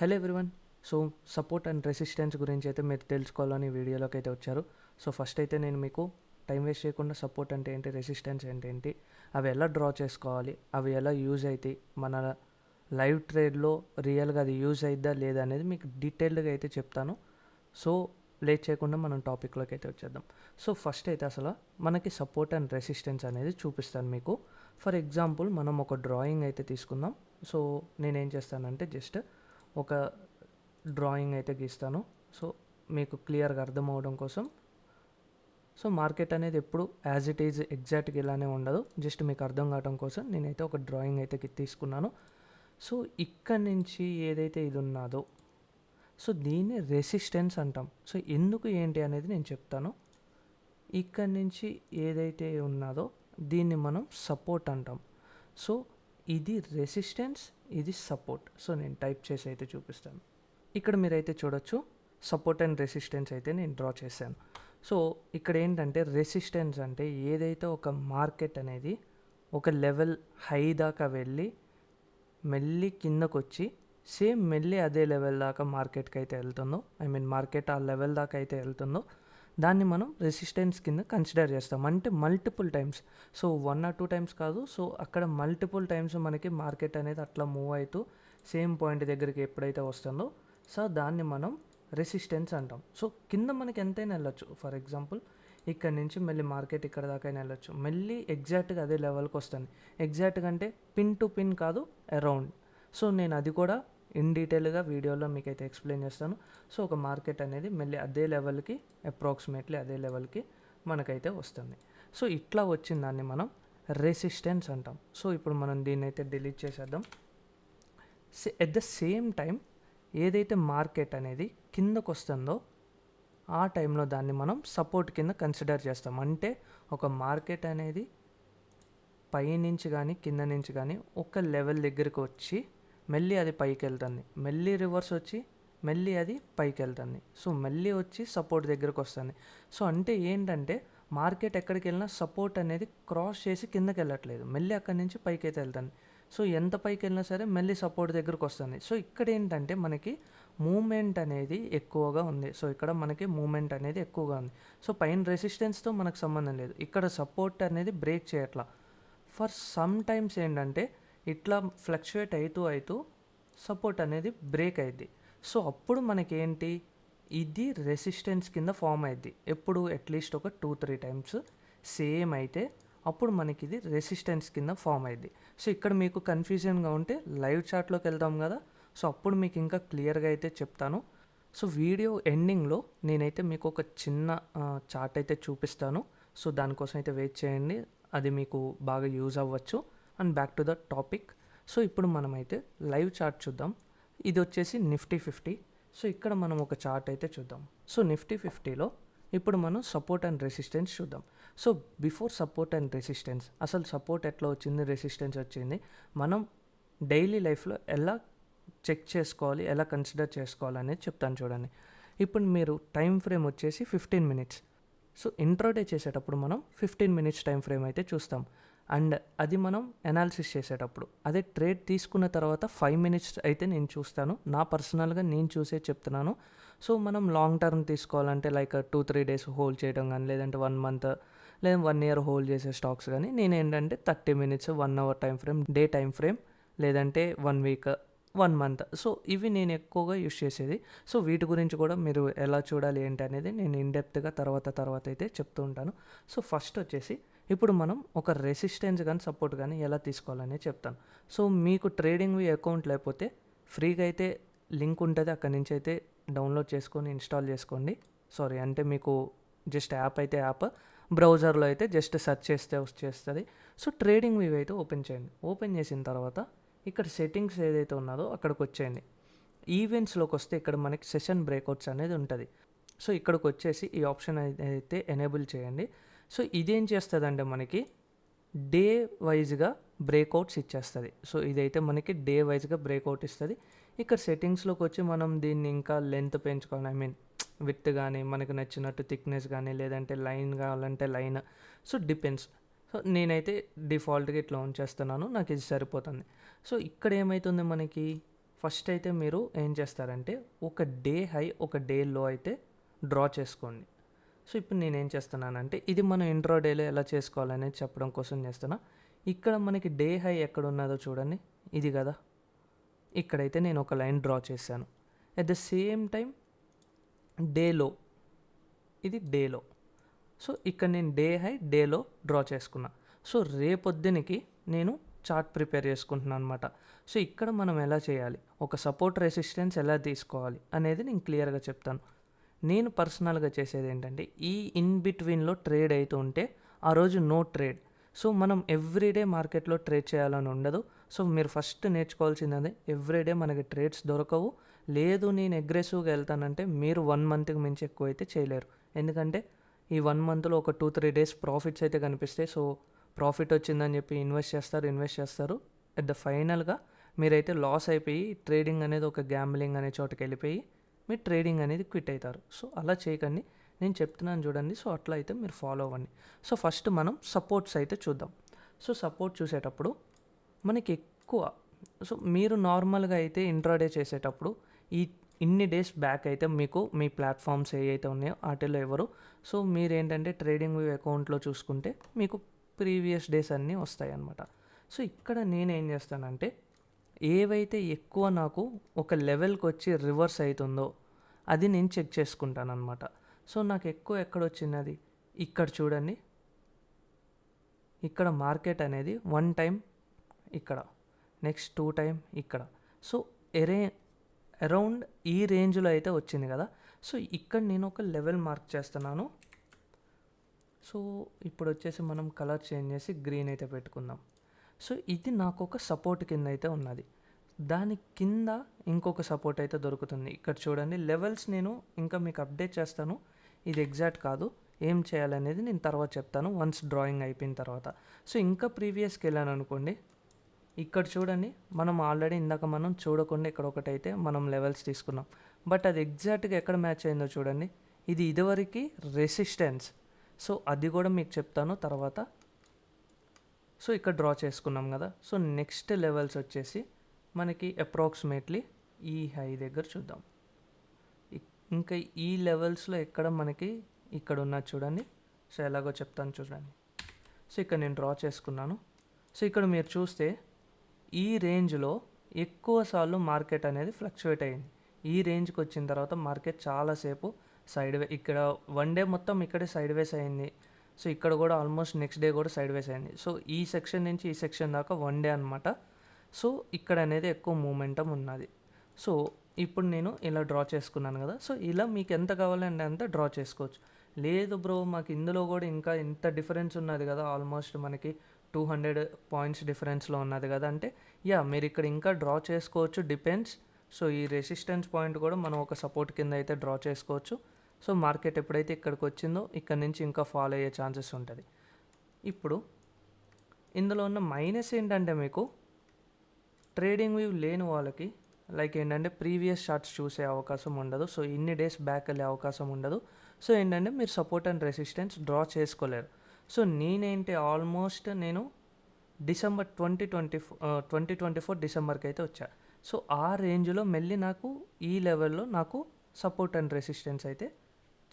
Hello everyone. So support and resistance గురించి అయితే మీరు తెలుసుకోవాలని వీడియోలోకి అయితే వచ్చారు. సో ఫస్ట్ అయితే నేను మీకు టైం వేస్ట్ చేయకుండా సపోర్ట్ అంటే ఏంటి రెసిస్టెన్స్ అంటే ఏంటి అవి ఎలా డ్రా చేసుకోవాలి అవి ఎలా యూజ్ అవుతాయి మన లైవ్ ట్రేడ్లో రియల్గా అది యూజ్ అయిద్దా లేదా అనేది మీకు డీటెయిల్డ్గా అయితే చెప్తాను. సో లేట్ చేయకుండా మనం టాపిక్లోకి అయితే వచ్చేద్దాం. సో ఫస్ట్ అయితే అసలు మనకి సపోర్ట్ అండ్ రెసిస్టెన్స్ అనేది చూపిస్తాను మీకు. ఫర్ ఎగ్జాంపుల్ మనం ఒక డ్రాయింగ్ అయితే తీసుకుందాం. సో నేనేం చేస్తానంటే జస్ట్ ఒక డ్రాయింగ్ అయితే గీస్తాను. సో మీకు క్లియర్గా అర్థం అవడం కోసం. సో మార్కెట్ అనేది ఎప్పుడు యాజ్ ఇట్ ఈజ్ ఎగ్జాక్ట్గా ఇలానే ఉండదు. జస్ట్ మీకు అర్థం కావడం కోసం నేనైతే ఒక డ్రాయింగ్ అయితే తీసుకున్నాను. సో ఇక్కడ నుంచి ఏదైతే ఇది ఉన్నదో సో దీన్ని రెసిస్టెన్స్ అంటాం. సో ఎందుకు ఏంటి అనేది నేను చెప్తాను. ఇక్కడ నుంచి ఏదైతే ఉన్నదో దీన్ని మనం సపోర్ట్ అంటాం. సో ఇది రెసిస్టెన్స్ ఇది సపోర్ట్ సో నేను టైప్ చేసి అయితే చూపిస్తాను. ఇక్కడ మీరైతే చూడొచ్చు సపోర్ట్ అండ్ రెసిస్టెన్స్ అయితే నేను డ్రా చేశాను. సో ఇక్కడ ఏంటంటే రెసిస్టెన్స్ అంటే ఏదైతే ఒక మార్కెట్ అనేది ఒక లెవెల్ హై దాకా వెళ్ళి మెల్లి కిందకు వచ్చి సేమ్ మెల్లి అదే లెవెల్ దాకా మార్కెట్కి అయితే వెళ్తుందో ఐ మీన్ మార్కెట్ ఆ లెవెల్ దాకా అయితే వెళ్తుందో దాన్ని మనం రెసిస్టెన్స్ కింద కన్సిడర్ చేస్తాం. అంటే multiple times so one or two times కాదు. సో అక్కడ మల్టిపుల్ టైమ్స్ మనకి మార్కెట్ అనేది అట్లా మూవ్ అవుతూ సేమ్ పాయింట్ దగ్గరికి ఎప్పుడైతే వస్తుందో సో దాన్ని మనం రెసిస్టెన్స్ అంటాం. సో కింద మనకి ఎంతైనా వెళ్ళొచ్చు. ఫర్ ఎగ్జాంపుల్ ఇక్కడ నుంచి మళ్ళీ మార్కెట్ ఇక్కడ దాకా వెళ్ళొచ్చు. మళ్ళీ ఎగ్జాక్ట్గా అదే లెవెల్కి వస్తుంది. ఎగ్జాక్ట్గా అంటే పిన్ టు పిన్ కాదు అరౌండ్ సో నేను అది కూడా ఇన్ డీటెయిల్గా వీడియోలో మీకు అయితే ఎక్స్ప్లెయిన్ చేస్తాను. సో ఒక మార్కెట్ అనేది మళ్ళీ అదే లెవెల్కి అప్రాక్సిమేట్లీ అదే లెవెల్కి మనకైతే వస్తుంది. సో ఇట్లా వచ్చిన దాన్ని మనం రెసిస్టెన్స్ అంటాం. సో ఇప్పుడు మనం దీన్ని అయితే డిలీట్ చేసేద్దాం. ఎట్ ద సేమ్ టైం ఏదైతే మార్కెట్ అనేది కిందకు వస్తుందో ఆ టైంలో దాన్ని మనం సపోర్ట్ కింద కన్సిడర్ చేస్తాం. అంటే ఒక మార్కెట్ అనేది పై నుంచి కానీ కింద నుంచి కానీ ఒక లెవెల్ దగ్గరికి వచ్చి మళ్ళీ అది పైకి వెళ్తుంది మళ్ళీ రివర్స్ వచ్చి మళ్ళీ అది పైకి వెళ్తుంది సో మళ్ళీ వచ్చి సపోర్ట్ దగ్గరకు వస్తుంది. సో అంటే ఏంటంటే మార్కెట్ ఎక్కడికి వెళ్ళినా సపోర్ట్ అనేది క్రాస్ చేసి కిందకి వెళ్ళట్లేదు మళ్ళీ అక్కడి నుంచి పైకి అయితే వెళ్తుంది. సో ఎంత పైకి వెళ్ళినా సరే మళ్ళీ సపోర్ట్ దగ్గరకు వస్తుంది. సో ఇక్కడ ఏంటంటే మనకి మూమెంట్ అనేది ఎక్కువగా ఉంది. సో ఇక్కడ మనకి మూమెంట్ అనేది ఎక్కువగా ఉంది. సో పైన రెసిస్టెన్స్తో మనకు సంబంధం లేదు. ఇక్కడ సపోర్ట్ అనేది బ్రేక్ చేయట్లా. ఫర్ సమ్ టైమ్స్ ఏంటంటే ఇట్లా ఫ్లక్చువేట్ అవుతూ అవుతూ సపోర్ట్ అనేది బ్రేక్ అయింది సో అప్పుడు మనకేంటి? ఇది రెసిస్టెన్స్ కింద ఫామ్ అయింది ఎప్పుడు? అట్లీస్ట్ ఒక టూ త్రీ టైమ్స్ సేమ్ అయితే అప్పుడు మనకి ఇది రెసిస్టెన్స్ కింద ఫామ్ అయింది సో ఇక్కడ మీకు కన్ఫ్యూజన్గా ఉంటే లైవ్ చార్ట్లోకి వెళ్దాం కదా. సో అప్పుడు మీకు ఇంకా క్లియర్గా అయితే చెప్తాను. సో వీడియో ఎండింగ్లో నేనైతే మీకు ఒక చిన్న చార్ట్ అయితే చూపిస్తాను. సో దానికోసం అయితే వెయిట్ చేయండి. అది మీకు బాగా యూజ్ అవ్వచ్చు. And back to the topic. So ఇప్పుడు మనమైతే లైవ్ చార్ట్ చూద్దాం. ఇది వచ్చేసి నిఫ్టీ ఫిఫ్టీ. సో ఇక్కడ మనం ఒక చార్ట్ అయితే చూద్దాం. సో నిఫ్టీ ఫిఫ్టీలో ఇప్పుడు మనం సపోర్ట్ అండ్ రెసిస్టెన్స్ చూద్దాం. So before support and resistance అసలు సపోర్ట్ ఎట్లా వచ్చింది రెసిస్టెన్స్ వచ్చింది మనం డైలీ లైఫ్లో ఎలా చెక్ చేసుకోవాలి ఎలా కన్సిడర్ చేసుకోవాలి అనేది చెప్తాను చూడండి. ఇప్పుడు మీరు టైం ఫ్రేమ్ వచ్చేసి ఫిఫ్టీన్ మినిట్స్. సో ఇంట్రోడే చేసేటప్పుడు మనం ఫిఫ్టీన్ మినిట్స్ టైం ఫ్రేమ్ అయితే చూస్తాం. అండ్ అది మనం అనాలిసిస్ చేసేటప్పుడు. అదే ట్రేడ్ తీసుకున్న తర్వాత ఫైవ్ మినిట్స్ అయితే నేను చూస్తాను. నా పర్సనల్గా నేను చూసే చెప్తున్నాను. సో మనం లాంగ్ టర్మ్ తీసుకోవాలంటే like two three days hold చేయడం కానీ లేదంటే వన్ మంత్ లేదా వన్ ఇయర్ హోల్డ్ చేసే స్టాక్స్ కానీ నేను ఏంటంటే thirty minutes one hour time frame day time frame లేదంటే one week one month so ఇవి నేను ఎక్కువగా యూస్ చేసేది. సో వీటి గురించి కూడా మీరు ఎలా చూడాలి ఏంటి అనేది నేను ఇన్డెప్త్గా తర్వాత తర్వాత అయితే చెప్తూ ఉంటాను. సో ఫస్ట్ వచ్చేసి ఇప్పుడు మనం ఒక రెసిస్టెన్స్ కానీ సపోర్ట్ కానీ ఎలా తీసుకోవాలని చెప్తాను. సో మీకు ట్రేడింగ్ అకౌంట్ లేకపోతే ఫ్రీగా అయితే లింక్ ఉంటుంది అక్కడి నుంచి అయితే డౌన్లోడ్ చేసుకొని ఇన్స్టాల్ చేసుకోండి. సారీ అంటే మీకు జస్ట్ యాప్ అయితే యాప్ బ్రౌజర్లో అయితే జస్ట్ సెర్చ్ చేస్తే వచ్చేస్తుంది. సో ట్రేడింగ్ వ్యూ అయితే ఓపెన్ చేయండి. ఓపెన్ చేసిన తర్వాత ఇక్కడ సెట్టింగ్స్ ఏదైతే ఉన్నదో అక్కడికి వచ్చేయండి. ఈవెంట్స్లోకి వస్తే ఇక్కడ మనకి సెషన్ బ్రేక్అవుట్స్ అనేది ఉంటుంది. సో ఇక్కడికి వచ్చేసి ఈ ఆప్షన్ అయితే ఎనేబుల్ చేయండి. సో ఇదేం చేస్తుందంటే మనకి డే వైజ్గా బ్రేక్అవుట్స్ ఇచ్చేస్తుంది. సో ఇదైతే మనకి డే వైజ్గా బ్రేక్అవుట్ ఇస్తుంది. ఇక్కడ సెట్టింగ్స్లోకి వచ్చి మనం దీన్ని ఇంకా లెంత్ పెంచుకోవాలి. ఐ మీన్ విత్ కానీ మనకు నచ్చినట్టు థిక్నెస్ కానీ లేదంటే లైన్ కావాలంటే లైన్. So depends. సో నేనైతే డిఫాల్ట్గా ఇట్లా ఉంచేస్తున్నాను నాకు ఇది సరిపోతుంది. సో ఇక్కడ ఏమవుతుంది మనకి? ఫస్ట్ అయితే మీరు ఏం చేస్తారంటే ఒక డే హై ఒక డే లో అయితే డ్రా చేసుకోండి. సో ఇప్పుడు నేను ఏం చేస్తున్నానంటే ఇది మనం ఇంట్రో డేలో ఎలా చేసుకోవాలనేది చెప్పడం కోసం చేస్తున్నా. ఇక్కడ మనకి డే హై ఎక్కడ ఉన్నదో చూడండి. ఇది కదా. ఇక్కడైతే నేను ఒక లైన్ డ్రా చేశాను. అట్ ద సేమ్ టైం డేలో ఇది డేలో సో ఇక్కడ నేను డే హై డేలో డ్రా చేసుకున్నా. సో రేపొద్దునికి నేను చార్ట్ ప్రిపేర్ చేసుకుంటున్నాను అనమాట సో ఇక్కడ మనం ఎలా చేయాలి? ఒక సపోర్ట్ రెసిస్టెన్స్ ఎలా తీసుకోవాలి? అనేది నేను క్లియర్గా చెప్తాను. నేను పర్సనల్గా చేసేది ఏంటంటే ఈ ఇన్ బిట్వీన్లో ట్రేడ్ అవుతూ ఉంటే ఆ రోజు నో ట్రేడ్. సో మనం ఎవ్రీడే మార్కెట్లో ట్రేడ్ చేయాలని ఉండదు. సో మీరు ఫస్ట్ నేర్చుకోవాల్సింది అదే ఎవ్రీడే మనకి ట్రేడ్స్ దొరకవు. లేదు నేను అగ్రెసివ్గా వెళ్తానంటే మీరు వన్ మంత్కి మించి ఎక్కువ అయితే చేయలేరు. ఎందుకంటే ఈ వన్ మంత్లో ఒక టూ త్రీ డేస్ ప్రాఫిట్స్ అయితే కనిపిస్తాయి సో ప్రాఫిట్ వచ్చిందని చెప్పి ఇన్వెస్ట్ చేస్తారు ఇన్వెస్ట్ చేస్తారు. అట్ ద ఫైనల్గా మీరైతే లాస్ అయిపోయి ట్రేడింగ్ అనేది ఒక గ్యాంబ్లింగ్ అనే చోటుకి వెళ్ళిపోయి మీరు ట్రేడింగ్ అనేది క్విట్ అవుతారు. సో అలా చేయకండి. నేను చెప్తున్నాను చూడండి. సో అట్లా అయితే మీరు ఫాలో అవ్వండి. సో ఫస్ట్ మనం సపోర్ట్స్ అయితే చూద్దాం. సో సపోర్ట్ చూసేటప్పుడు మనకి ఎక్కువ సో మీరు నార్మల్గా అయితే ఇంట్రాడే చేసేటప్పుడు ఈ ఇన్ని డేస్ బ్యాక్ అయితే మీకు మీ ప్లాట్ఫామ్స్ ఏవైతే ఉన్నాయో వాటిలో ఎవరు సో మీరు ఏంటంటే ట్రేడింగ్ అకౌంట్లో చూసుకుంటే మీకు ప్రీవియస్ డేస్ అన్నీ వస్తాయి అన్నమాట సో ఇక్కడ నేనేం చేస్తానంటే ఏవైతే ఎక్కువ నాకు ఒక లెవెల్కి వచ్చి రివర్స్ అవుతుందో అది నేను చెక్ చేసుకుంటాను అనమాట సో నాకు ఎక్కువ ఎక్కడ వచ్చింది అది ఇక్కడ చూడండి. ఇక్కడ మార్కెట్ అనేది వన్ టైం ఇక్కడ నెక్స్ట్ టూ టైం ఇక్కడ. సో ఎరే అరౌండ్ ఈ రేంజ్లో అయితే వచ్చింది కదా. సో ఇక్కడ నేను ఒక లెవెల్ మార్క్ చేస్తున్నాను. సో ఇప్పుడు వచ్చేసి మనం కలర్ చేంజ్ చేసి గ్రీన్ అయితే పెట్టుకుందాం. సో ఇది నాకు ఒక సపోర్ట్ కింద అయితే ఉన్నది. దాని కింద ఇంకొక సపోర్ట్ అయితే దొరుకుతుంది. ఇక్కడ చూడండి లెవెల్స్ నేను ఇంకా మీకు అప్డేట్ చేస్తాను. ఇది ఎగ్జాక్ట్ కాదు. ఏం చేయాలనేది నేను తర్వాత చెప్తాను వన్స్ డ్రాయింగ్ అయిపోయిన తర్వాత. సో ఇంకా ప్రీవియస్కి వెళ్ళాను అనుకోండి ఇక్కడ చూడండి మనం ఆల్రెడీ ఇందాక మనం చూడకుండా ఇక్కడ ఒకటైతే మనం లెవెల్స్ తీసుకున్నాం. బట్ అది ఎగ్జాక్ట్గా ఎక్కడ మ్యాచ్ అయిందో చూడండి. ఇది ఇదివరకు రెసిస్టెన్స్ సో అది కూడా మీకు చెప్తాను తర్వాత. సో ఇక్కడ డ్రా చేసుకున్నాం కదా. సో నెక్స్ట్ లెవెల్స్ వచ్చేసి మనకి అప్రాక్సిమేట్లీ ఈ హై దగ్గర చూద్దాం. ఇంకా ఈ లెవెల్స్లో ఎక్కడ మనకి ఇక్కడ ఉన్నది చూడండి. సో ఎలాగో చెప్తాను చూడండి. సో ఇక్కడ నేను డ్రా చేసుకున్నాను. సో ఇక్కడ మీరు చూస్తే ఈ రేంజ్లో ఎక్కువసార్లు మార్కెట్ అనేది ఫ్లక్చువేట్ అయింది. ఈ రేంజ్కి వచ్చిన తర్వాత మార్కెట్ చాలాసేపు సైడ్ వే ఇక్కడ వన్ డే మొత్తం ఇక్కడే సైడ్ వేస్ అయింది. సో ఇక్కడ కూడా ఆల్మోస్ట్ నెక్స్ట్ డే కూడా సైడ్ వేస్ అయింది. సో ఈ సెక్షన్ నుంచి ఈ సెక్షన్ దాకా వన్ డే అనమాట సో ఇక్కడ అనేది ఎక్కువ మూమెంటం ఉన్నది. సో ఇప్పుడు నేను ఇలా డ్రా చేసుకున్నాను కదా. సో ఇలా మీకు ఎంత కావాలంటే అంత డ్రా చేసుకోవచ్చు. లేదు బ్రో మాకు ఇందులో కూడా ఇంకా ఇంత డిఫరెన్స్ ఉన్నది కదా. ఆల్మోస్ట్ మనకి టూ హండ్రెడ్ పాయింట్స్ డిఫరెన్స్లో ఉన్నది కదా. అంటే యా మీరు ఇక్కడ ఇంకా డ్రా చేసుకోవచ్చు డిపెండ్స్ సో ఈ రెసిస్టెన్స్ పాయింట్ కూడా మనం ఒక సపోర్ట్ కింద అయితే డ్రా చేసుకోవచ్చు. సో మార్కెట్ ఎప్పుడైతే ఇక్కడికి వచ్చిందో ఇక్కడ నుంచి ఇంకా ఫాలో అయ్యే ఛాన్సెస్ ఉంటుంది. ఇప్పుడు ఇందులో ఉన్న మైనస్ ఏంటంటే మీకు ట్రేడింగ్ వ్యూ లేని వాళ్ళకి లైక్ ఏంటంటే ప్రీవియస్ షార్ట్స్ చూసే అవకాశం ఉండదు. సో ఇన్ని డేస్ బ్యాక్ వెళ్ళే అవకాశం ఉండదు. సో ఏంటంటే మీరు సపోర్ట్ అండ్ రెసిస్టెన్స్ డ్రా చేసుకోలేరు. సో నేనేంటి ఆల్మోస్ట్ నేను December twenty twenty twenty twenty four డిసెంబర్కి అయితే వచ్చా. సో ఆ రేంజ్లో మళ్ళీ నాకు ఈ లెవెల్లో నాకు సపోర్ట్ అండ్ రెసిస్టెన్స్ అయితే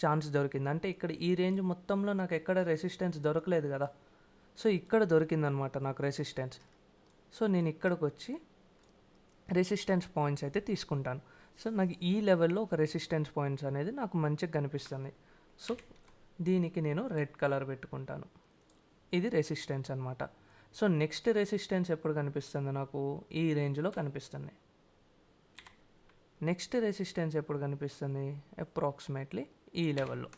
ఛాన్స్ దొరికింది. అంటే ఇక్కడ ఈ రేంజ్ మొత్తంలో నాకు ఎక్కడ రెసిస్టెన్స్ దొరకలేదు కదా. సో ఇక్కడ దొరికిందనమాట నాకు రెసిస్టెన్స్. సో నేను ఇక్కడికి వచ్చి రెసిస్టెన్స్ పాయింట్స్ అయితే తీసుకుంటాను. సో నాకు ఈ లెవెల్లో ఒక రెసిస్టెన్స్ పాయింట్స్ అనేది నాకు మంచిగా కనిపిస్తుంది. సో దీనికి నేను రెడ్ కలర్ పెట్టుకుంటాను. ఇది రెసిస్టెన్స్ అనమాట. సో నెక్స్ట్ రెసిస్టెన్స్ ఎప్పుడు కనిపిస్తుంది నాకు? ఈ రేంజ్లో కనిపిస్తుంది. నెక్స్ట్ రెసిస్టెన్స్ ఎప్పుడు కనిపిస్తుంది? అప్రాక్సిమేట్లీ ఈ లెవెల్లో.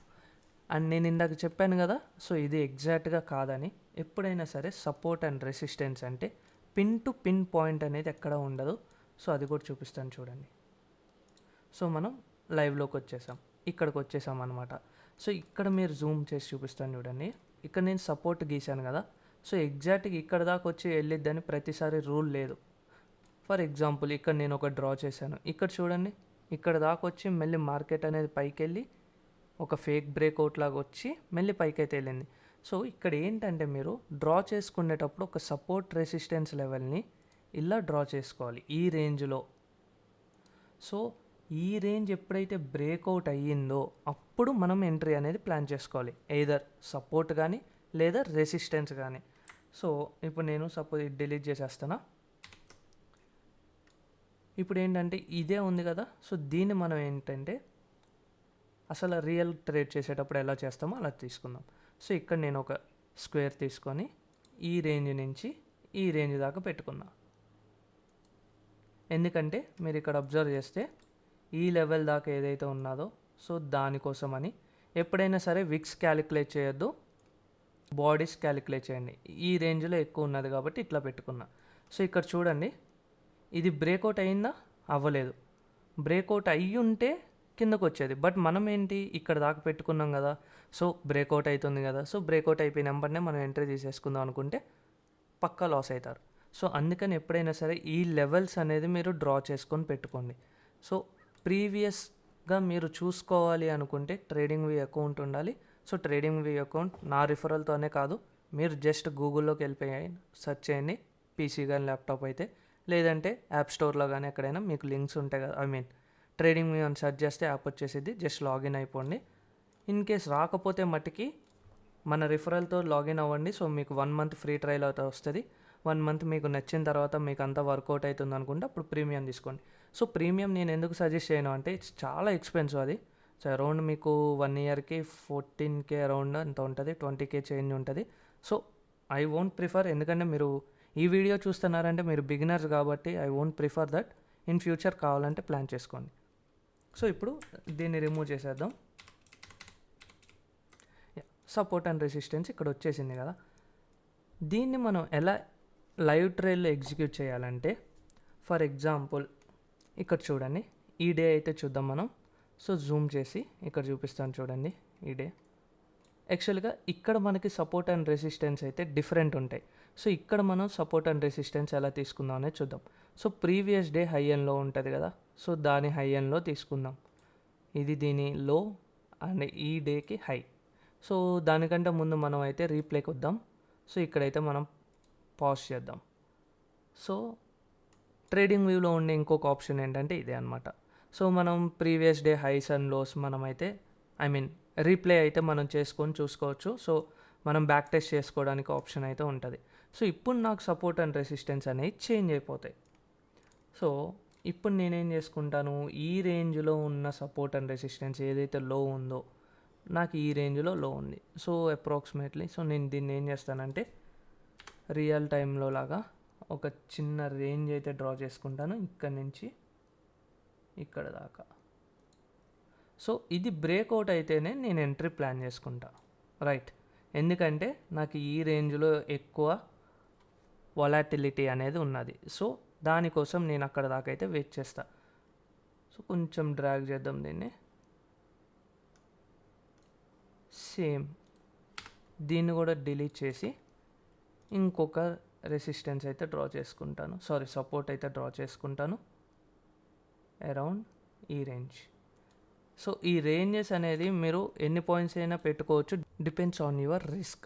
అండ్ నేను ఇందాక చెప్పాను కదా సో ఇది ఎగ్జాక్ట్గా కాదని ఎప్పుడైనా సరే సపోర్ట్ అండ్ రెసిస్టెన్స్ అంటే పిన్ టు పిన్ పాయింట్ అనేది ఎక్కడ ఉండదు. సో అది కూడా చూపిస్తాను చూడండి. సో మనం లైవ్లోకి వచ్చేసాం. ఇక్కడికి వచ్చేసాం అనమాట సో ఇక్కడ మీరు జూమ్ చేసి చూపిస్తాను చూడండి. ఇక్కడ నేను సపోర్ట్ గీశాను కదా సో ఎగ్జాక్ట్గా ఇక్కడ దాకా వచ్చి వెళ్ళిద్దని ప్రతిసారి రూల్ లేదు. ఫర్ ఎగ్జాంపుల్ ఇక్కడ నేను ఒక డ్రా చేశాను. ఇక్కడ చూడండి ఇక్కడ దాకా వచ్చి మళ్ళీ మార్కెట్ అనేది పైకి వెళ్ళి ఒక ఫేక్ బ్రేక్అవుట్ లాగా వచ్చి మళ్ళీ పైకి అయితే వెళ్ళింది. సో ఇక్కడ ఏంటంటే మీరు డ్రా చేసుకునేటప్పుడు ఒక సపోర్ట్ రెసిస్టెన్స్ లెవెల్ని ఇలా డ్రా చేసుకోవాలి ఈ రేంజ్లో. సో ఈ రేంజ్ ఎప్పుడైతే బ్రేక్అవుట్ అయ్యిందో అప్పుడు మనం ఎంట్రీ అనేది ప్లాన్ చేసుకోవాలి. ఎయిదర్ సపోర్ట్ కానీ లేదా రెసిస్టెన్స్ కానీ సో ఇప్పుడు నేను సపోజ్ డిలీట్ చేసేస్తానా ఇప్పుడు ఏంటంటే ఇదే ఉంది కదా. సో దీన్ని మనం ఏంటంటే అసలు రియల్ ట్రేడ్ చేసేటప్పుడు ఎలా చేస్తామో అలా తీసుకుందాం. సో ఇక్కడ నేను ఒక స్క్వేర్ తీసుకొని ఈ రేంజ్ నుంచి ఈ రేంజ్ దాకా పెట్టుకున్నా ఎందుకంటే మీరు ఇక్కడ అబ్జర్వ్ చేస్తే ఈ లెవెల్ దాకా ఏదైతే ఉన్నదో సో దానికోసమని ఎప్పుడైనా సరే విక్స్ క్యాలిక్యులేట్ చేయొద్దు బాడీస్ క్యాలిక్యులేట్ చేయండి. ఈ రేంజ్లో ఎక్కువ ఉన్నది కాబట్టి ఇట్లా పెట్టుకున్నా. సో ఇక్కడ చూడండి ఇది బ్రేక్అవుట్ అయిందా? అవ్వలేదు. బ్రేక్అవుట్ అయ్యి ఉంటే కిందకు వచ్చేది బట్ మనం ఏంటి ఇక్కడ దాకా పెట్టుకున్నాం కదా సో బ్రేక్అవుట్ అవుతుంది కదా సో బ్రేక్అవుట్ అయిపోయిన వెంబడినే మనం ఎంట్రీ తీసేసుకుందాం అనుకుంటే పక్కా లాస్ అవుతారు. సో అందుకని ఎప్పుడైనా సరే ఈ లెవెల్స్ అనేది మీరు డ్రా చేసుకొని పెట్టుకోండి. సో ప్రీవియస్గా మీరు చూసుకోవాలి అనుకుంటే ట్రేడింగ్ వి అకౌంట్ ఉండాలి. సో ట్రేడింగ్ వి అకౌంట్ నా రిఫరల్తోనే కాదు మీరు జస్ట్ గూగుల్లోకి వెళ్ళిపోయి సెర్చ్ చేయండి పీసీ కానీ ల్యాప్టాప్ అయితే. లేదంటే యాప్ స్టోర్లో కానీ ఎక్కడైనా మీకు లింక్స్ ఉంటాయి కదా ఐ మీన్ ట్రేడింగ్ మీ అని సెర్చ్ చేస్తే యాప్ వచ్చేసిద్ది జస్ట్ లాగిన్ అయిపోండి. ఇన్ కేస్ రాకపోతే మట్టుకి మన రిఫరల్తో లాగిన్ అవ్వండి. సో మీకు వన్ మంత్ ఫ్రీ ట్రయల్ అయితే వస్తుంది. వన్ మంత్ మీకు నచ్చిన తర్వాత మీకు అంతా వర్కౌట్ అవుతుంది అనుకుంటే అప్పుడు ప్రీమియం తీసుకోండి. సో ప్రీమియం నేను ఎందుకు సజెస్ట్ చేయను అంటే ఇట్స్ చాలా ఎక్స్పెన్సివ్ అది. సో అరౌండ్ మీకు వన్ ఇయర్కి ఫోర్టీన్ కే అరౌండ్ అంత ఉంటుంది? ట్వంటీ కే చేంజ్ ఉంటుంది. సో ఐ వోంట్ ప్రిఫర్ ఎందుకంటే మీరు ఈ వీడియో చూస్తున్నారంటే మీరు బిగినర్స్ కాబట్టి I won't prefer that. In future కావాలంటే ప్లాన్ చేసుకోండి. సో ఇప్పుడు దీన్ని రిమూవ్ చేసేద్దాం. సపోర్ట్ అండ్ రెసిస్టెన్స్ ఇక్కడ వచ్చేసింది కదా. దీన్ని మనం ఎలా లైవ్ ట్రైల్లో ఎగ్జిక్యూట్ చేయాలంటే ఫర్ ఎగ్జాంపుల్ ఇక్కడ చూడండి ఈ డే అయితే చూద్దాం మనం. సో జూమ్ చేసి ఇక్కడ చూపిస్తాను చూడండి ఈ డే. యాక్చువల్గా ఇక్కడ మనకి సపోర్ట్ అండ్ రెసిస్టెన్స్ అయితే డిఫరెంట్ ఉంటాయి. సో ఇక్కడ మనం సపోర్ట్ అండ్ రెసిస్టెన్స్ ఎలా తీసుకుందాం అనేది చూద్దాం. సో ప్రీవియస్ డే హై ఎండ్లో ఉంటుంది కదా. సో దాని హై ఎండ్లో తీసుకుందాం. ఇది దీని లో అండ్ ఈ డేకి హై. సో దానికంటే ముందు మనం అయితే రీప్లేకి వద్దాం సో ఇక్కడైతే మనం పాజ్ చేద్దాం. సో ట్రేడింగ్ వ్యూలో ఉండే ఇంకొక ఆప్షన్ ఏంటంటే ఇదే అనమాట సో మనం previous day highs and lows మనమైతే ఐ మీన్ రీప్లే అయితే మనం చేసుకొని చూసుకోవచ్చు. సో మనం బ్యాక్ టెస్ట్ చేసుకోవడానికి ఆప్షన్ అయితే ఉంటుంది. సో ఇప్పుడు నాకు సపోర్ట్ అండ్ రెసిస్టెన్స్ అనేవి చేంజ్ అయిపోతాయి. సో ఇప్పుడు నేనేం చేసుకుంటాను? ఈ రేంజ్లో ఉన్న సపోర్ట్ అండ్ రెసిస్టెన్స్ ఏదైతే లో ఉందో నాకు ఈ రేంజ్లో లో ఉంది. సో అప్రాక్సిమేట్లీ సో నేను దీన్ని ఏం చేస్తానంటే రియల్ టైంలో లాగా ఒక చిన్న రేంజ్ అయితే డ్రా చేసుకుంటాను ఇక్కడ నుంచి ఇక్కడ దాకా. సో ఇది బ్రేక్అవుట్ అయితేనే నేను ఎంట్రీ ప్లాన్ చేసుకుంటా. రైట్. ఎందుకంటే నాకు ఈ రేంజ్లో ఎక్కువ వొలాటిలిటీ అనేది ఉన్నది. సో దానికోసం నేను అక్కడ దాకా అయితే వెయిట్ చేస్తా. సో కొంచెం డ్రాగ్ చేద్దాం దీన్ని. సేమ్ దీన్ని కూడా డిలీట్ చేసి ఇంకొక రెసిస్టెన్స్ అయితే డ్రా చేసుకుంటాను. సారీ సపోర్ట్ అయితే డ్రా చేసుకుంటాను. అరౌండ్ ఈ రేంజ్ సో ఈ రేంజెస్ అనేది మీరు ఎన్ని పాయింట్స్ అయినా పెట్టుకోవచ్చు. Depends on your risk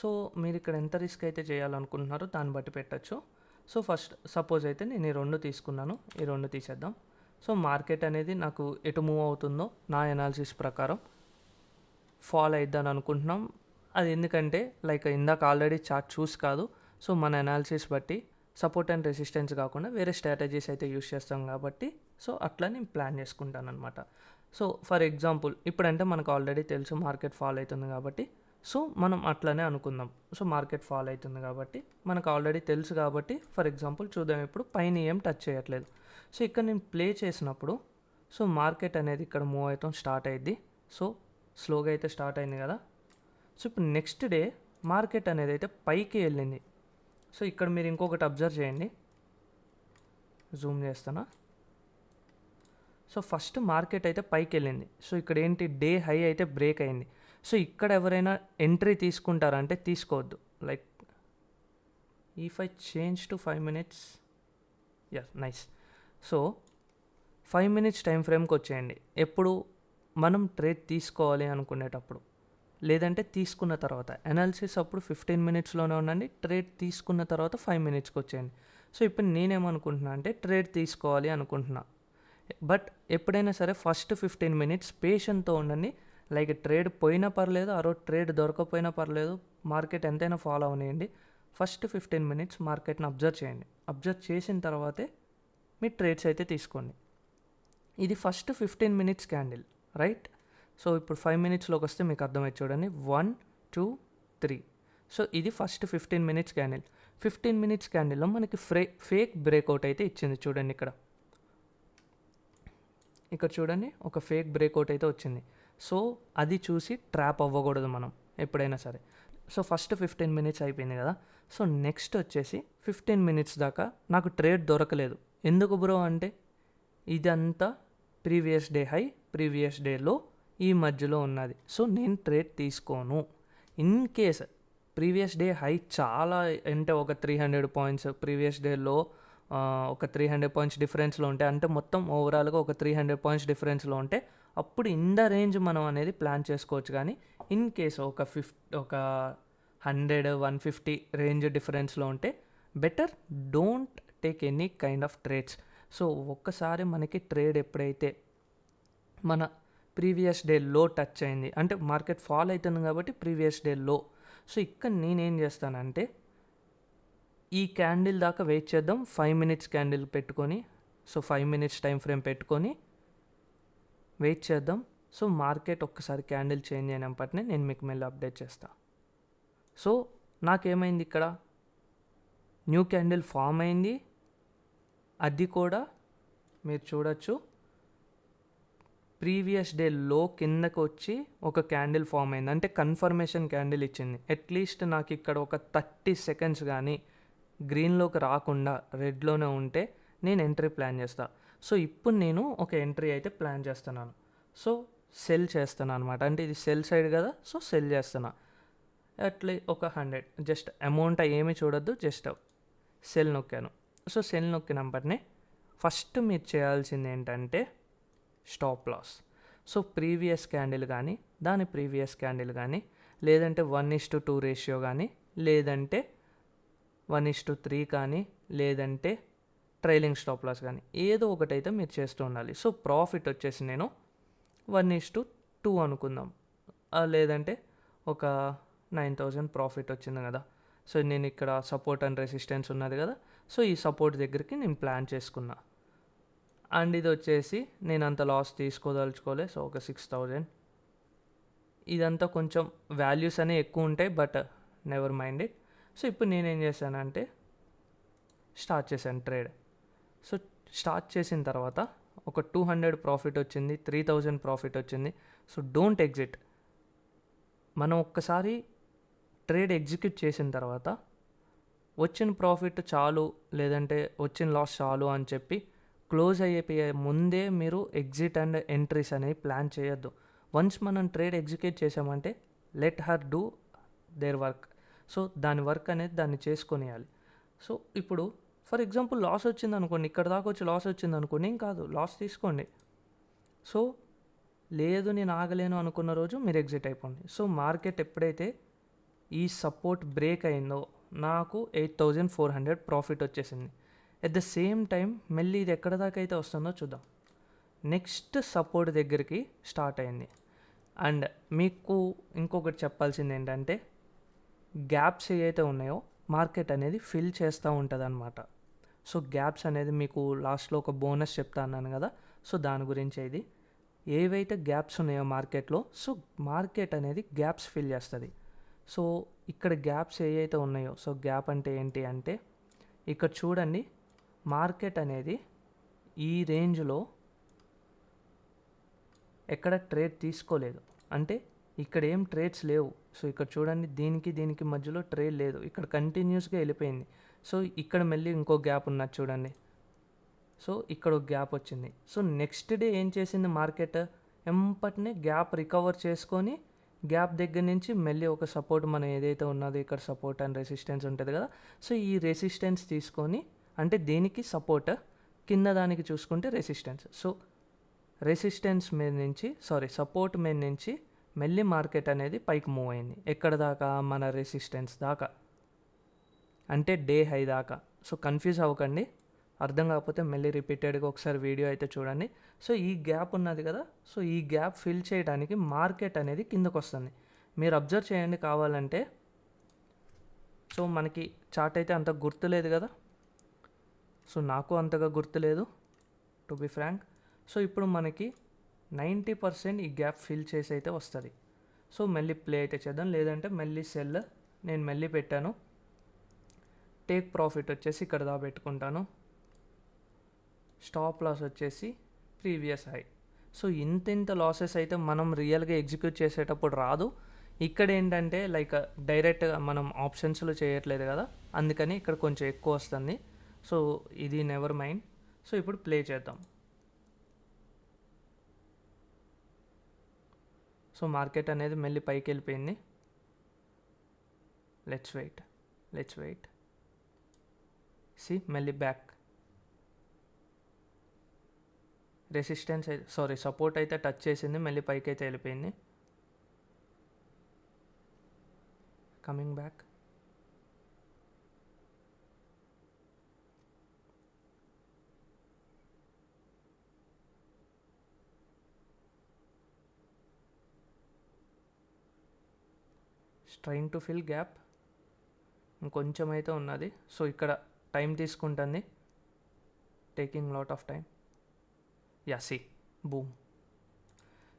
so మీరు ఇక్కడ ఎంత రిస్క్ అయితే చేయాలనుకుంటున్నారో దాన్ని బట్టి పెట్టచ్చు. సో ఫస్ట్ సపోజ్ అయితే నేను ఈ రెండు తీసుకున్నాను. ఈ రెండు తీసేద్దాం. సో మార్కెట్ అనేది నాకు ఎటు మూవ్ అవుతుందో నా ఎనాలిసిస్ ప్రకారం ఫాల్ అయిద్దని అనుకుంటున్నాం. అది ఎందుకంటే లైక్ ఇందాక ఆల్రెడీ చార్ట్ చూసి కాదు. సో మన ఎనాలిసిస్ బట్టి సపోర్ట్ అండ్ రెసిస్టెన్స్ కాకుండా వేరే స్ట్రాటజీస్ అయితే యూస్ చేస్తాం కాబట్టి సో అట్లా నేను ప్లాన్ చేసుకుంటాను అనమాట సో ఫర్ ఎగ్జాంపుల్ ఇప్పుడంటే మనకు ఆల్రెడీ తెలుసు మార్కెట్ ఫాల్ అవుతుంది కాబట్టి సో మనం అట్లనే అనుకుందాం. సో మార్కెట్ ఫాల్ అవుతుంది కాబట్టి మనకు ఆల్రెడీ తెలుసు కాబట్టి ఫర్ ఎగ్జాంపుల్ చూద్దాం ఇప్పుడు పైన ఏం టచ్ చేయట్లేదు. సో ఇక్కడ నేను ప్లే చేసినప్పుడు సో మార్కెట్ అనేది ఇక్కడ మూవ్ అవుతాం స్టార్ట్ అయ్యిద్ది సో స్లోగా అయితే స్టార్ట్ అయింది కదా. సో ఇప్పుడు నెక్స్ట్ డే మార్కెట్ అనేది అయితే పైకి వెళ్ళింది. సో ఇక్కడ మీరు ఇంకొకటి అబ్జర్వ్ చేయండి. జూమ్ చేస్తానా సో ఫస్ట్ మార్కెట్ అయితే పైకి వెళ్ళింది. సో ఇక్కడ ఏంటి? డే హై అయితే బ్రేక్ అయింది. సో ఇక్కడ ఎవరైనా ఎంట్రీ తీసుకుంటారంటే తీసుకోవద్దు. Like if I change to five minutes yes nice so five minutes time ఫ్రేమ్కి వచ్చేయండి. ఎప్పుడు మనం ట్రేడ్ తీసుకోవాలి అనుకునేటప్పుడు. లేదంటే తీసుకున్న తర్వాత. అనాలిసిస్ అప్పుడు ఫిఫ్టీన్ మినిట్స్లోనే ఉండండి. ట్రేడ్ తీసుకున్న తర్వాత ఫైవ్ మినిట్స్కి వచ్చేయండి. సో ఇప్పుడు నేనేమనుకుంటున్నా అంటే ట్రేడ్ తీసుకోవాలి అనుకుంటున్నా. బట్ ఎప్పుడైనా సరే ఫస్ట్ ఫిఫ్టీన్ మినిట్స్ పేషెంట్తో ఉండండి. లైక్ ట్రేడ్ పోయినా పర్లేదు ఆ రోజు ట్రేడ్ దొరకకపోయినా పర్లేదు మార్కెట్ ఎంతైనా ఫాలో అవనియండి. ఫస్ట్ ఫిఫ్టీన్ మినిట్స్ మార్కెట్ని అబ్జర్వ్ చేయండి. అబ్జర్వ్ చేసిన తర్వాతే మీ ట్రేడ్స్ అయితే తీసుకోండి. ఇది first fifteen minutes candle right? So ఇప్పుడు ఫైవ్ మినిట్స్లోకి వస్తే మీకు అర్థమై చూడండి. One two three. సో ఇది first fifteen minutes candle. Fifteen minutes క్యాండిల్లో మనకి ఫ్రే ఫేక్ బ్రేక్అవుట్ అయితే ఇచ్చింది చూడండి ఇక్కడ. ఇక్కడ చూడండి ఒక ఫేక్ బ్రేక్అవుట్ అయితే వచ్చింది. సో అది చూసి ట్రాప్ అవ్వకూడదు మనం ఎప్పుడైనా సరే. సో ఫస్ట్ ఫిఫ్టీన్ మినిట్స్ అయిపోయింది కదా సో నెక్స్ట్ వచ్చేసి ఫిఫ్టీన్ మినిట్స్ దాకా నాకు ట్రేడ్ దొరకలేదు. ఎందుకు బ్రో అంటే ఇదంతా ప్రీవియస్ డే హై ప్రీవియస్ డేలో ఈ మధ్యలో ఉన్నది. సో నేను ట్రేడ్ తీసుకోను. In case previous day high చాలా అంటే ఒక త్రీ హండ్రెడ్ పాయింట్స్ ప్రీవియస్ డేలో ఒక త్రీ హండ్రెడ్ పాయింట్స్ డిఫరెన్స్లో ఉంటే అంటే మొత్తం ఓవరాల్గా ఒక త్రీ హండ్రెడ్ పాయింట్స్ డిఫరెన్స్లో ఉంటే అప్పుడు ఇన్ ద రేంజ్ మనం అనేది ప్లాన్ చేసుకోవచ్చు. కానీ ఇన్ కేస్ ఒక ఫిఫ్ ఒక హండ్రెడ్ వన్ ఫిఫ్టీ రేంజ్ డిఫరెన్స్లో ఉంటే better don't take any kind of trades so ఒక్కసారి మనకి ట్రేడ్ ఎప్పుడైతే మన ప్రీవియస్ డే లో టచ్ అయింది అంటే మార్కెట్ ఫాల్ అవుతుంది కాబట్టి ప్రీవియస్ డే లో సో ఇక్కడ నేనేం చేస్తానంటే ఈ క్యాండిల్ దాకా వెయిట్ చేద్దాం. ఫైవ్ మినిట్స్ క్యాండిల్ పెట్టుకొని so five minutes time frame పెట్టుకొని వెయిట్ చేద్దాం. సో మార్కెట్ ఒక్కసారి క్యాండిల్ చేంజ్ అయినప్పటినే నేను మీకు మళ్ళీ అప్డేట్ చేస్తాను సో నాకేమైంది ఇక్కడ? న్యూ క్యాండిల్ ఫామ్ అయింది. అది కూడా మీరు చూడొచ్చు. ప్రీవియస్ డే లో కిందకు వచ్చి ఒక క్యాండిల్ ఫామ్ అయింది. అంటే కన్ఫర్మేషన్ క్యాండిల్ ఇచ్చింది. అట్లీస్ట్ నాకు ఇక్కడ ఒక థర్టీ సెకండ్స్ కానీ గ్రీన్లోకి రాకుండా రెడ్లోనే ఉంటే నేను ఎంట్రీ ప్లాన్ చేస్తా. సో ఇప్పుడు నేను ఒక ఎంట్రీ అయితే ప్లాన్ చేస్తున్నాను. సో సెల్ చేస్తాను అనమాట అంటే ఇది సెల్ సైడ్ కదా సో సెల్ చేస్తున్నా. అట్లే ఒక హండ్రెడ్. జస్ట్ అమౌంట్ ఏమీ చూడొద్దు జస్ట్ సెల్ నొక్కాను. సో సెల్ నొక్కినప్పటినే ఫస్ట్ మీరు చేయాల్సింది ఏంటంటే stop loss. So previous candle కానీ దాని ప్రీవియస్ క్యాండిల్ కానీ లేదంటే one is to two ratio కానీ లేదంటే వన్ ఇస్ టు త్రీ కానీ లేదంటే ట్రైలింగ్ స్టాప్ లాస్ కానీ ఏదో ఒకటైతే మీరు చేస్తూ ఉండాలి. సో ప్రాఫిట్ వచ్చేసి నేను వన్ ఇస్ టు టూ అనుకుందాం. లేదంటే ఒక నైన్ థౌజండ్ ప్రాఫిట్ వచ్చింది కదా. సో నేను ఇక్కడ సపోర్ట్ అండ్ రెసిస్టెన్స్ ఉన్నది కదా. సో ఈ సపోర్ట్ దగ్గరికి నేను ప్లాన్ చేసుకున్నా. అండ్ ఇది వచ్చేసి నేను అంత లాస్ తీసుకోదలుచుకోలే. సో ఒక సిక్స్ థౌజండ్. ఇదంతా కొంచెం వాల్యూస్ అనేవి ఎక్కువ ఉంటాయి but never mind it. So ఇప్పుడు నేనేం చేశానంటే స్టార్ట్ చేశాను ట్రేడ్. సో స్టార్ట్ చేసిన తర్వాత ఒక టూ హండ్రెడ్ ప్రాఫిట్ వచ్చింది త్రీ థౌజండ్ ప్రాఫిట్ వచ్చింది. So don't exit. మనం ఒక్కసారి ట్రేడ్ ఎగ్జిక్యూట్ చేసిన తర్వాత వచ్చిన ప్రాఫిట్ చాలు లేదంటే వచ్చిన లాస్ చాలు అని చెప్పి క్లోజ్ అయిపోయే ముందే మీరు ఎగ్జిట్ అండ్ ఎంట్రీస్ అనేవి ప్లాన్ చేయొద్దు. వన్స్ మనం ట్రేడ్ ఎగ్జిక్యూట్ చేసామంటే let her do their work. So దాని వర్క్ అనేది దాన్ని చేసుకొనియాలి. సో ఇప్పుడు ఫర్ ఎగ్జాంపుల్ లాస్ వచ్చింది అనుకోండి ఇక్కడ దాకా వచ్చి లాస్ వచ్చింది అనుకోండి ఏం కాదు లాస్ తీసుకోండి. సో లేదు నేను ఆగలేను అనుకున్న రోజు మీరు ఎగ్జిట్ అయిపోండి. సో మార్కెట్ ఎప్పుడైతే ఈ సపోర్ట్ బ్రేక్ అయిందో నాకు eight thousand four hundred profit వచ్చేసింది. ఎట్ ద సేమ్ టైం మళ్ళీ ఇది ఎక్కడ దాకా అయితే వస్తుందో చూద్దాం. నెక్స్ట్ సపోర్ట్ దగ్గరికి స్టార్ట్ అయింది. అండ్ మీకు ఇంకొకటి చెప్పాల్సింది ఏంటంటే గ్యాప్స్ ఏవైతే ఉన్నాయో మార్కెట్ అనేది ఫిల్ చేస్తూ ఉంటుంది అనమాట సో గ్యాప్స్ అనేది మీకు లాస్ట్లో ఒక బోనస్ చెప్తా అన్నాను కదా. సో దాని గురించి ఇది. ఏవైతే గ్యాప్స్ ఉన్నాయో మార్కెట్లో సో మార్కెట్ అనేది గ్యాప్స్ ఫిల్ చేస్తుంది. సో ఇక్కడ గ్యాప్స్ ఏవైతే ఉన్నాయో సో గ్యాప్ అంటే ఏంటి అంటే ఇక్కడ చూడండి మార్కెట్ అనేది ఈ రేంజ్లో ఎక్కడ ట్రేడ్ తీసుకోలేదు. అంటే ఇక్కడ ఏం ట్రేడ్స్ లేవు. సో ఇక్కడ చూడండి దీనికి దీనికి మధ్యలో ట్రైల్ లేదు. ఇక్కడ కంటిన్యూస్గా వెళ్ళిపోయింది. సో ఇక్కడ మళ్ళీ ఇంకో గ్యాప్ ఉన్నది చూడండి. సో ఇక్కడ ఒక గ్యాప్ వచ్చింది. సో నెక్స్ట్ డే ఏం చేసింది మార్కెట్ ఎంపటినే గ్యాప్ రికవర్ చేసుకొని గ్యాప్ దగ్గర నుంచి మళ్ళీ ఒక సపోర్ట్ మనం ఏదైతే ఉన్నదో ఇక్కడ సపోర్ట్ అండ్ రెసిస్టెన్స్ ఉంటుంది కదా సో ఈ రెసిస్టెన్స్ తీసుకొని అంటే దీనికి సపోర్ట్ కింద దానికి చూసుకుంటే రెసిస్టెన్స్ సో రెసిస్టెన్స్ మీద నుంచి సారీ సపోర్ట్ మీద నుంచి మెల్లి మార్కెట్ అనేది పైకి మూవ్ అయింది. ఎక్కడ దాకా? మన రెసిస్టెన్స్ దాకా. అంటే డే హై దాకా. సో కన్ఫ్యూజ్ అవ్వకండి. అర్థం కాకపోతే మళ్ళీ రిపీటెడ్గా ఒకసారి వీడియో అయితే చూడండి. సో ఈ గ్యాప్ ఉన్నది కదా? సో ఈ గ్యాప్ ఫిల్ చేయడానికి మార్కెట్ అనేది కిందకు వస్తుంది మీరు అబ్జర్వ్ చేయండి కావాలంటే. సో మనకి చార్ట్ అయితే అంత గుర్తులేదు కదా? సో నాకు అంతగా గుర్తులేదు టు బి ఫ్రాంక్ సో ఇప్పుడు మనకి నైంటీ పర్సెంట్ ఈ గ్యాప్ ఫిల్ చేసి అయితే వస్తుంది. సో మళ్ళీ ప్లే అయితే చేద్దాం. లేదంటే మళ్ళీ సెల్ నేను మళ్ళీ పెట్టాను. టేక్ ప్రాఫిట్ వచ్చేసి ఇక్కడ దా పెట్టుకుంటాను. స్టాప్ లాస్ వచ్చేసి ప్రీవియస్ హై. సో ఇంత ఇంత లాసెస్ అయితే మనం రియల్గా ఎగ్జిక్యూట్ చేసేటప్పుడు రాదు. ఇక్కడ ఏంటంటే లైక్ డైరెక్ట్గా మనం ఆప్షన్స్లో చేయట్లేదు కదా. అందుకని ఇక్కడ కొంచెం ఎక్కువ వస్తుంది. సో ఇది నెవర్ మైండ్ సో ఇప్పుడు ప్లే చేద్దాం. సో మార్కెట్ అనేది మళ్ళీ పైకి వెళ్ళిపోయింది let's wait let's wait see మళ్ళీ బ్యాక్ రెసిస్టెన్స్ అయితే సారీ సపోర్ట్ అయితే టచ్ చేసింది మళ్ళీ పైకి అయితే వెళ్ళిపోయింది. Coming back trying to fill gap ఇంకొంచెం అయితే ఉన్నది. సో ఇక్కడ టైం తీసుకుంటుంది. Taking lot of time yeah see boom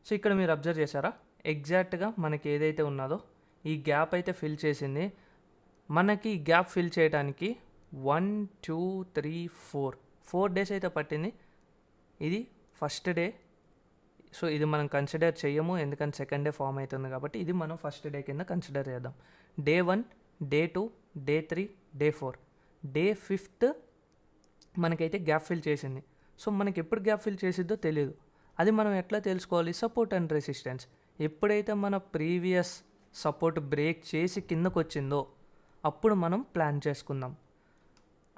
so ఇక్కడ మీరు అబ్జర్వ్ చేశారా? ఎగ్జాక్ట్గా మనకి ఏదైతే ఉన్నదో ఈ గ్యాప్ అయితే ఫిల్ చేసింది. మనకి ఈ గ్యాప్ ఫిల్ చేయడానికి one two three four four days అయితే పట్టింది. ఇది ఫస్ట్ డే సో ఇది మనం కన్సిడర్ చేయము ఎందుకంటే సెకండ్ డే ఫామ్ అవుతుంది కాబట్టి ఇది మనం ఫస్ట్ డే కింద కన్సిడర్ చేద్దాం. Day one day two day three day four day fifth మనకైతే గ్యాప్ ఫిల్ చేసింది. సో మనకి ఎప్పుడు గ్యాప్ ఫిల్ చేసిద్దో తెలియదు అది మనం ఎట్లా తెలుసుకోవాలి? సపోర్ట్ అండ్ రెసిస్టెన్స్ ఎప్పుడైతే మన ప్రీవియస్ సపోర్ట్ బ్రేక్ చేసి కిందకు వచ్చిందో అప్పుడు మనం ప్లాన్ చేసుకుందాం.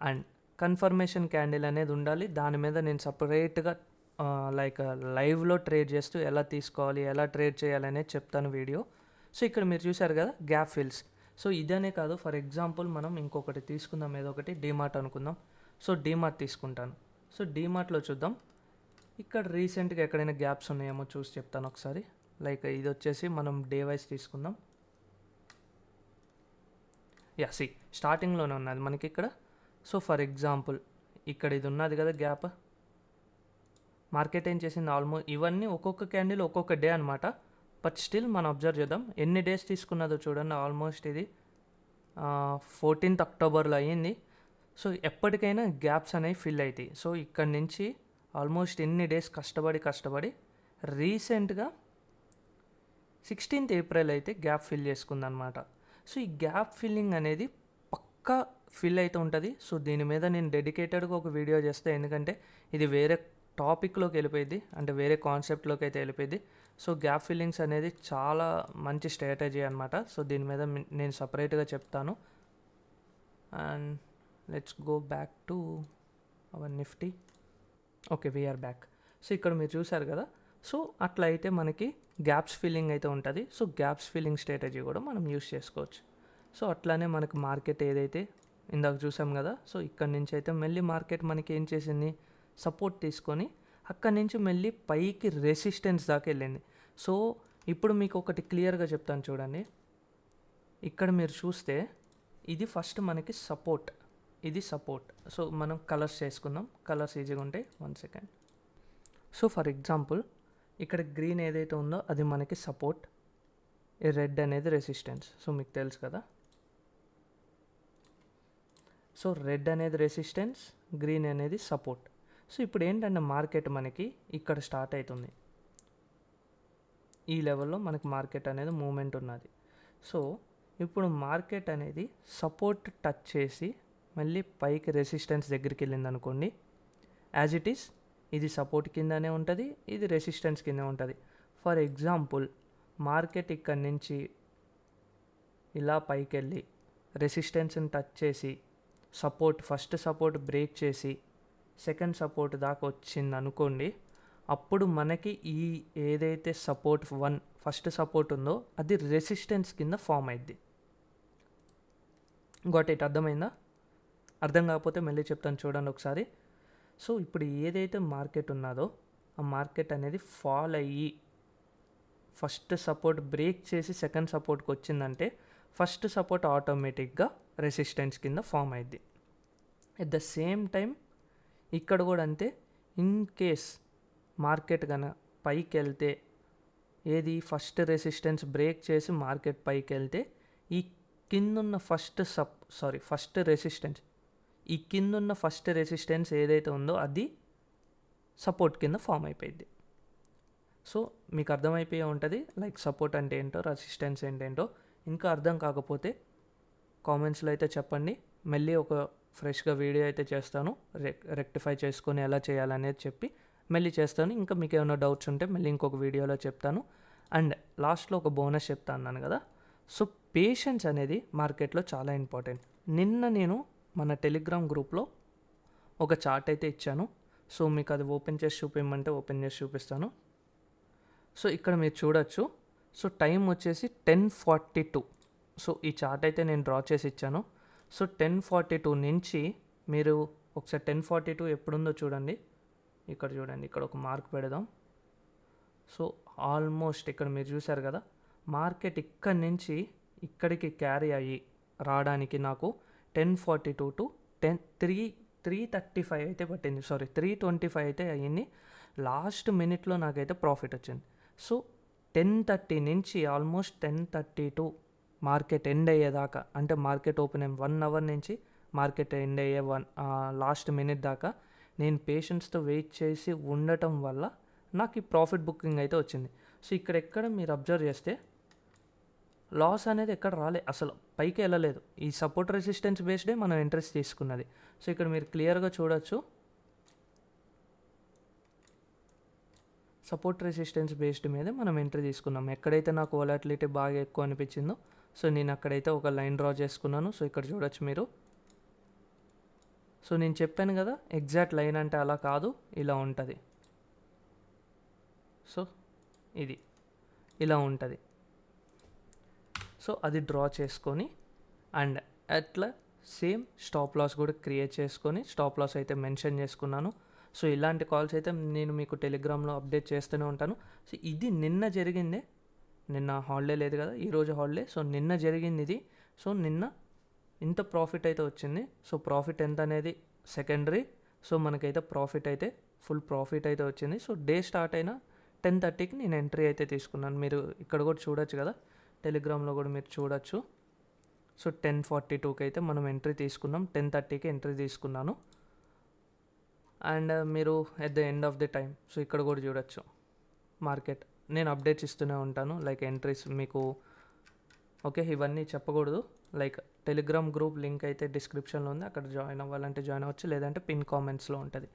అండ్ కన్ఫర్మేషన్ క్యాండిల్ అనేది ఉండాలి. దాని మీద నేను సపరేట్గా లైక్ లైవ్లో ట్రేడ్ చేస్తూ ఎలా తీసుకోవాలి ఎలా ట్రేడ్ చేయాలి అనేది చెప్తాను వీడియో. సో ఇక్కడ మీరు చూసారు కదా గ్యాప్ ఫిల్స్ సో ఇదనే కాదు ఫర్ ఎగ్జాంపుల్ మనం ఇంకొకటి తీసుకుందాం ఏదో ఒకటి డీమార్ట్ అనుకుందాం. సో డీమార్ట్ తీసుకుంటాను. సో డీమార్ట్లో చూద్దాం. ఇక్కడ రీసెంట్గా ఎక్కడైనా గ్యాప్స్ ఉన్నాయేమో చూసి చెప్తాను ఒకసారి. లైక్ ఇది వచ్చేసి మనం డే వైస్ తీసుకుందాం యా సి స్టార్టింగ్లోనే ఉన్నది మనకి ఇక్కడ. సో ఫర్ ఎగ్జాంపుల్ ఇక్కడ ఇది ఉన్నది కదా గ్యాప్ మార్కెట్ ఏం చేసింది? ఆల్మోస్ట్ ఇవన్నీ ఒక్కొక్క క్యాండిల్ ఒక్కొక్క డే అనమాట బట్ స్టిల్ మనం అబ్జర్వ్ చేద్దాం. ఎన్ని డేస్ తీసుకున్నదో చూడండి. ఆల్మోస్ట్ ఇది ఫోర్టీన్త్ అక్టోబర్లో అయ్యింది. సో ఎప్పటికైనా గ్యాప్స్ అనేవి ఫిల్ అవుతాయి సో ఇక్కడ నుంచి ఆల్మోస్ట్ ఎన్ని డేస్ కష్టపడి కష్టపడి రీసెంట్గా సిక్స్టీన్త్ ఏప్రిల్ అయితే గ్యాప్ ఫిల్ చేసుకుందనమాట సో ఈ గ్యాప్ ఫిల్లింగ్ అనేది పక్కా ఫిల్ అయితే ఉంటుంది. సో దీని మీద నేను డెడికేటెడ్గా ఒక వీడియో చేస్తే. ఎందుకంటే ఇది వేరే టాపిక్లోకి వెళ్ళిపోయింది అంటే వేరే కాన్సెప్ట్లోకి అయితే వెళ్ళిపోయింది సో గ్యాప్ ఫిల్లింగ్స్ అనేది చాలా మంచి స్ట్రాటజీ అనమాట సో దీని మీద నేను సపరేట్గా చెప్తాను. And let's go back to our Nifty. Okay we're back. So ఇక్కడ మీరు చూసారు కదా. సో అట్లా అయితే మనకి గ్యాప్స్ ఫిల్లింగ్ అయితే ఉంటుంది. సో గ్యాప్స్ ఫిల్లింగ్ స్ట్రాటజీ కూడా మనం యూస్ చేసుకోవచ్చు. సో అట్లానే మనకి మార్కెట్ ఏదైతే ఇందాక చూసాం కదా. సో ఇక్కడ నుంచి అయితే మళ్ళీ మార్కెట్ మనకి ఏం చేసింది? సపోర్ట్ తీసుకొని అక్కడి నుంచి మళ్ళీ పైకి రెసిస్టెన్స్ దాకా వెళ్ళింది. సో ఇప్పుడు మీకు ఒకటి క్లియర్గా చెప్తాను చూడండి. ఇక్కడ మీరు చూస్తే ఇది ఫస్ట్ మనకి సపోర్ట్. ఇది సపోర్ట్. సో మనం కలర్స్ చేసుకుందాం. కలర్స్ ఈజీగా ఉంటాయి. One second. So for example ఇక్కడ గ్రీన్ ఏదైతే ఉందో అది మనకి సపోర్ట్. ఈ రెడ్ అనేది రెసిస్టెన్స్. సో మీకు తెలుసు కదా. సో రెడ్ అనేది రెసిస్టెన్స్ గ్రీన్ అనేది సపోర్ట్. సో ఇప్పుడు ఏంటంటే మార్కెట్ మనకి ఇక్కడ స్టార్ట్ అవుతుంది ఈ లెవెల్లో మనకి మార్కెట్ అనేది మూమెంట్ ఉన్నది. సో ఇప్పుడు మార్కెట్ అనేది సపోర్ట్ టచ్ చేసి మళ్ళీ పైకి రెసిస్టెన్స్ దగ్గరికి వెళ్ళింది అనుకోండి యాజ్ ఇట్ ఈస్ ఇది సపోర్ట్ కిందనే ఉంటుంది ఇది రెసిస్టెన్స్ కింద ఉంటుంది. ఫర్ ఎగ్జాంపుల్ మార్కెట్ ఇక్కడ నుంచి ఇలా పైకి వెళ్ళి రెసిస్టెన్స్ని టచ్ చేసి సపోర్ట్ ఫస్ట్ సపోర్ట్ బ్రేక్ చేసి సెకండ్ సపోర్ట్ దాకా వచ్చింది అనుకోండి అప్పుడు మనకి ఈ ఏదైతే సపోర్ట్ వన్ ఫస్ట్ సపోర్ట్ ఉందో అది రెసిస్టెన్స్ కింద ఫామ్ అయింది గోట్ ఇట్ అర్థమైందా? అర్థం కాకపోతే మళ్ళీ చెప్తాను చూడండి ఒకసారి. సో ఇప్పుడు ఏదైతే మార్కెట్ ఉన్నదో ఆ మార్కెట్ అనేది ఫాల్ అయ్యి ఫస్ట్ సపోర్ట్ బ్రేక్ చేసి సెకండ్ సపోర్ట్కి వచ్చిందంటే ఫస్ట్ సపోర్ట్ ఆటోమేటిక్గా రెసిస్టెన్స్ కింద ఫామ్ అయింది ఎట్ ద సేమ్ టైం ఇక్కడ కూడా అంతే. ఇన్ కేస్ మార్కెట్ కన పైకి వెళ్తే ఏది ఫస్ట్ రెసిస్టెన్స్ బ్రేక్ చేసి మార్కెట్ పైకి వెళ్తే ఈ కిందున్న ఫస్ట్ సప్ సారీ ఫస్ట్ రెసిస్టెన్స్ ఈ కిందున్న ఫస్ట్ రెసిస్టెన్స్ ఏదైతే ఉందో అది సపోర్ట్ కింద ఫామ్ అయిపోయింది సో మీకు అర్థమైపోయే ఉంటుంది లైక్ సపోర్ట్ అంటే ఏంటో రెసిస్టెన్స్ ఏంటేంటో ఇంకా అర్థం కాకపోతే కామెంట్స్లో అయితే చెప్పండి. మళ్ళీ ఒక ఫ్రెష్గా వీడియో అయితే చేస్తాను. రెక్ రెక్టిఫై చేసుకొని ఎలా చేయాలనేది చెప్పి మళ్ళీ చేస్తాను. ఇంకా మీకు ఏమైనా డౌట్స్ ఉంటే మళ్ళీ ఇంకొక వీడియోలో చెప్తాను. అండ్ లాస్ట్లో ఒక బోనస్ చెప్తా అన్నాను కదా. సో పేషెన్స్ అనేది మార్కెట్లో చాలా ఇంపార్టెంట్. నిన్న నేను మన టెలిగ్రామ్ గ్రూప్లో ఒక చార్ట్ అయితే ఇచ్చాను. సో మీకు అది ఓపెన్ చేసి చూపించమంటే ఓపెన్ చేసి చూపిస్తాను. సో ఇక్కడ మీరు చూడొచ్చు. సో టైం వచ్చేసి టెన్ ఫార్టీ టూ. సో ఈ చార్ట్ అయితే నేను డ్రా చేసి ఇచ్చాను. సో టెన్ ఫార్టీ టూ నుంచి మీరు ఒకసారి టెన్ ఫార్టీ టూ ఎప్పుడుందో చూడండి. ఇక్కడ చూడండి ఇక్కడ ఒక మార్క్ పెడదాం. సో ఆల్మోస్ట్ ఇక్కడ మీరు చూసారు కదా మార్కెట్ ఇక్కడి నుంచి ఇక్కడికి క్యారీ అయ్యి రావడానికి నాకు ten forty two to ten three three thirty five అయితే పట్టింది. సారీ త్రీ ట్వంటీ ఫైవ్ అయితే అయ్యింది. లాస్ట్ మినిట్లో నాకైతే ప్రాఫిట్ వచ్చింది. సో టెన్ థర్టీ నుంచి almost ten thirty two market end అయ్యేదాకా అంటే మార్కెట్ ఓపెన్ అయ్యి వన్ అవర్ నుంచి మార్కెట్ ఎండ్ అయ్యే వన్ లాస్ట్ మినిట్ దాకా నేను పేషెంట్స్తో వెయిట్ చేసి ఉండటం వల్ల నాకు ఈ ప్రాఫిట్ బుకింగ్ అయితే వచ్చింది. సో ఇక్కడ ఎక్కడ మీరు అబ్జర్వ్ చేస్తే లాస్ అనేది ఎక్కడ రాలే అసలు పైకి వెళ్ళలేదు. ఈ సపోర్ట్ రెసిస్టెన్స్ బేస్డే మనం ఇంట్రెస్ట్ తీసుకున్నది. సో ఇక్కడ మీరు క్లియర్గా చూడొచ్చు. సపోర్ట్ రెసిస్టెన్స్ బేస్డ్ మీద మనం ఎంట్రీ తీసుకున్నాం. ఎక్కడైతే నాకు వొలాటిలిటీ బాగా ఎక్కువ అనిపించిందో సో నేను అక్కడైతే ఒక లైన్ డ్రా చేసుకున్నాను. సో ఇక్కడ చూడొచ్చు మీరు. సో నేను చెప్పాను కదా ఎగ్జాక్ట్ లైన్ అంటే అలా కాదు ఇలా ఉంటుంది. సో ఇది ఇలా ఉంటుంది. సో అది డ్రా చేసుకొని అండ్ అట్లా సేమ్ స్టాప్ లాస్ కూడా క్రియేట్ చేసుకొని స్టాప్ లాస్ అయితే మెన్షన్ చేసుకున్నాను. సో ఇలాంటి కాల్స్ అయితే నేను మీకు టెలిగ్రామ్లో అప్డేట్ చేస్తూనే ఉంటాను. సో ఇది నిన్న జరిగిందే నిన్న హాలిడే లేదు కదా ఈరోజు హాలిడే సో నిన్న జరిగింది ఇది సో నిన్న ఇంత ప్రాఫిట్ అయితే వచ్చింది. సో ప్రాఫిట్ ఎంత అనేది సెకండరీ సో మనకైతే ప్రాఫిట్ అయితే ఫుల్ ప్రాఫిట్ అయితే వచ్చింది. సో డే స్టార్ట్ అయిన టెన్ థర్టీకి నేను ఎంట్రీ అయితే తీసుకున్నాను. మీరు ఇక్కడ కూడా చూడొచ్చు కదా టెలిగ్రామ్లో కూడా మీరు చూడొచ్చు. సో టెన్ ఫార్టీ టూకి అయితే మనం ఎంట్రీ తీసుకున్నాం. టెన్ థర్టీకి ఎంట్రీ తీసుకున్నాను. అండ్ మీరు at the end of the time so ఇక్కడ కూడా చూడొచ్చు. మార్కెట్ నేను అప్డేట్స్ ఇస్తూనే ఉంటాను. లైక్ ఎంట్రీస్ మీకు ఓకే ఇవన్నీ చెప్పకూడదు. లైక్ టెలిగ్రామ్ గ్రూప్ లింక్ అయితే డిస్క్రిప్షన్లో ఉంది. అక్కడ జాయిన్ అవ్వాలంటే జాయిన్ అవ్వచ్చు. లేదంటే పిన్ కామెంట్స్లో ఉంటుంది.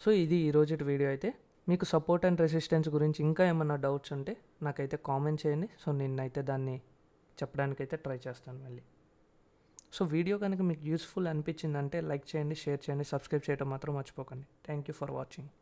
సో ఇది ఈరోజు వీడియో అయితే. మీకు సపోర్ట్ అండ్ రెసిస్టెన్స్ గురించి ఇంకా ఏమన్నా డౌట్స్ ఉంటే నాకైతే కామెంట్ చేయండి. సో నిన్నైతే దాన్ని చెప్పడానికైతే ట్రై చేస్తాను మళ్ళీ. సో వీడియో కనుక మీకు యూస్ఫుల్ అనిపించిందంటే లైక్ చేయండి షేర్ చేయండి సబ్స్క్రైబ్ చేయడం మాత్రం మర్చిపోకండి. Thank you for watching